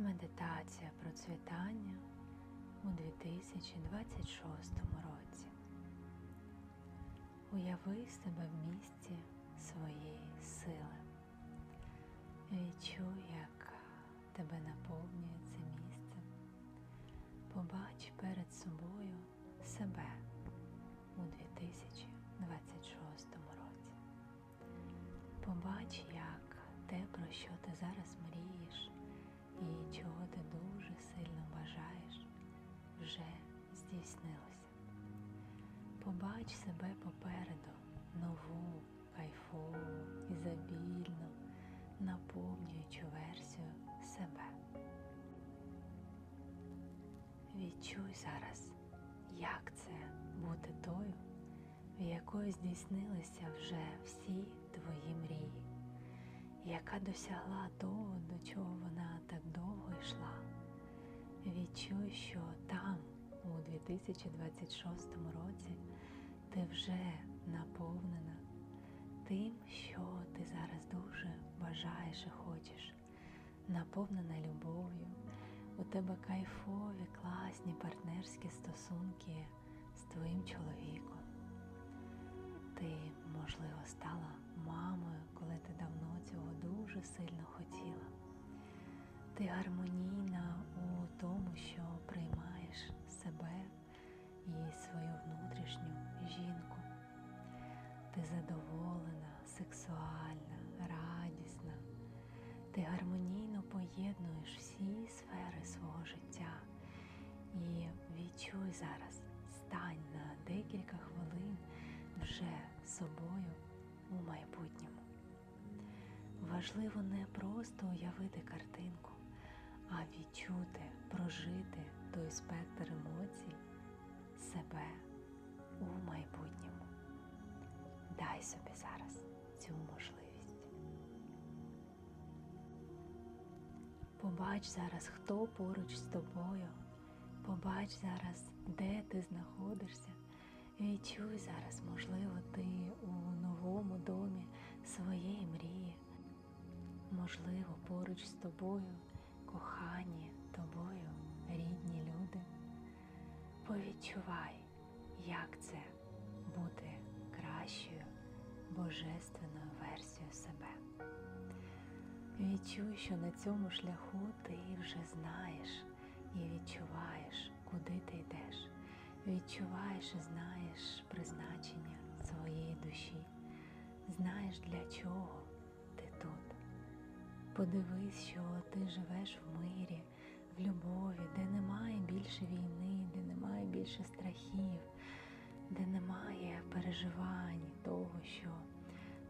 Медитація процвітання у 2026 році. Уяви себе в місці своєї сили. Відчуй, як тебе наповнює це місце. Побач перед собою себе у 2026 році. Побач, як те, про що ти зараз мрієш і чого ти дуже сильно бажаєш, вже здійснилося. Побач себе попереду нову, кайфову, ізобільну, наповнюючу версію себе. Відчуй зараз, як це бути тою, в якої здійснилися вже всі твої мрії, яка досягла того, до чого вона так довго йшла. Відчуй, що там, у 2026 році, ти вже наповнена тим, що ти зараз дуже бажаєш і хочеш, наповнена любов'ю. У тебе кайфові, класні партнерські стосунки з твоїм чоловіком. Ти, можливо, стала дуже сильно хотіла. Ти гармонійна у тому, що приймаєш себе і свою внутрішню жінку. Ти задоволена, сексуальна, радісна. Ти гармонійно поєднуєш всі сфери свого життя і відчуй зараз, стань на декілька хвилин вже собою у майбутньому. Важливо не просто уявити картинку, а відчути, прожити той спектр емоцій себе у майбутньому. Дай собі зараз цю можливість. Побач зараз, хто поруч з тобою. Побач зараз, де ти знаходишся. Відчуй зараз, можливо, ти у новому домі своєї мрії. Можливо, поруч з тобою кохані тобою рідні люди. Повідчувай, як це бути кращою божественною версією себе. Відчуй, що на цьому шляху ти вже знаєш і відчуваєш, куди ти йдеш. Відчуваєш і знаєш призначення своєї душі, знаєш, для чого. Подивись, що ти живеш в мирі, в любові, де немає більше війни, де немає більше страхів, де немає переживань того, що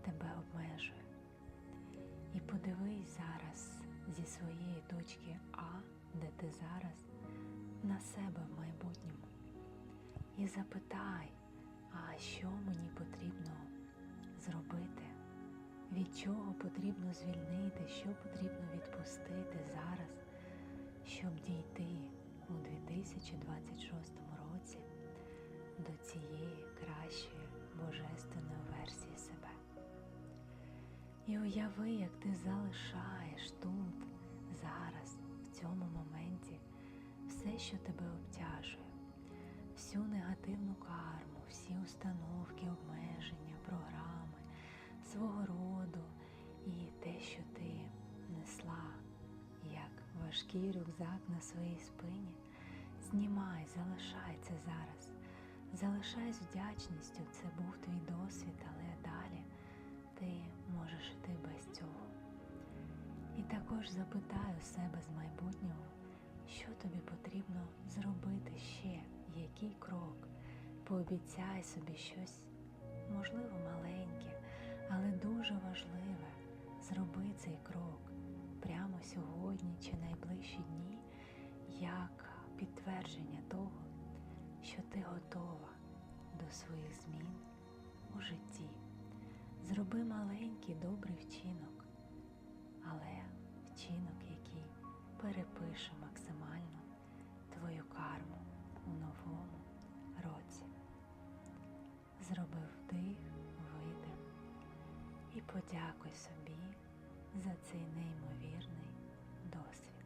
тебе обмежує. І подивись зараз зі своєї точки А, де ти зараз, на себе в майбутньому. І запитай, а що мені потрібно зробити, від чого потрібно звільнити, що потрібно відпустити зараз, щоб дійти у 2026 році до цієї кращої божественної версії себе. І уяви, як ти залишаєш тут, зараз, в цьому моменті, все, що тебе обтяжує, всю негативну карму, всі установки, обмеження, свого роду і те, що ти несла, як важкий рюкзак на своїй спині, знімай, залишай це зараз. Залишай з вдячністю, це був твій досвід, але далі ти можеш іти без цього. І також запитаю себе з майбутнього, що тобі потрібно зробити ще, який крок. Пообіцяй собі щось, можливо, маленьке, але дуже важливе. Зроби цей крок прямо сьогодні чи найближчі дні, як підтвердження того, що ти готова до своїх змін у житті. Зроби маленький добрий вчинок, але вчинок, який перепише максимально твою карму у новому році. Зроби вдих, і подякуй собі за цей неймовірний досвід.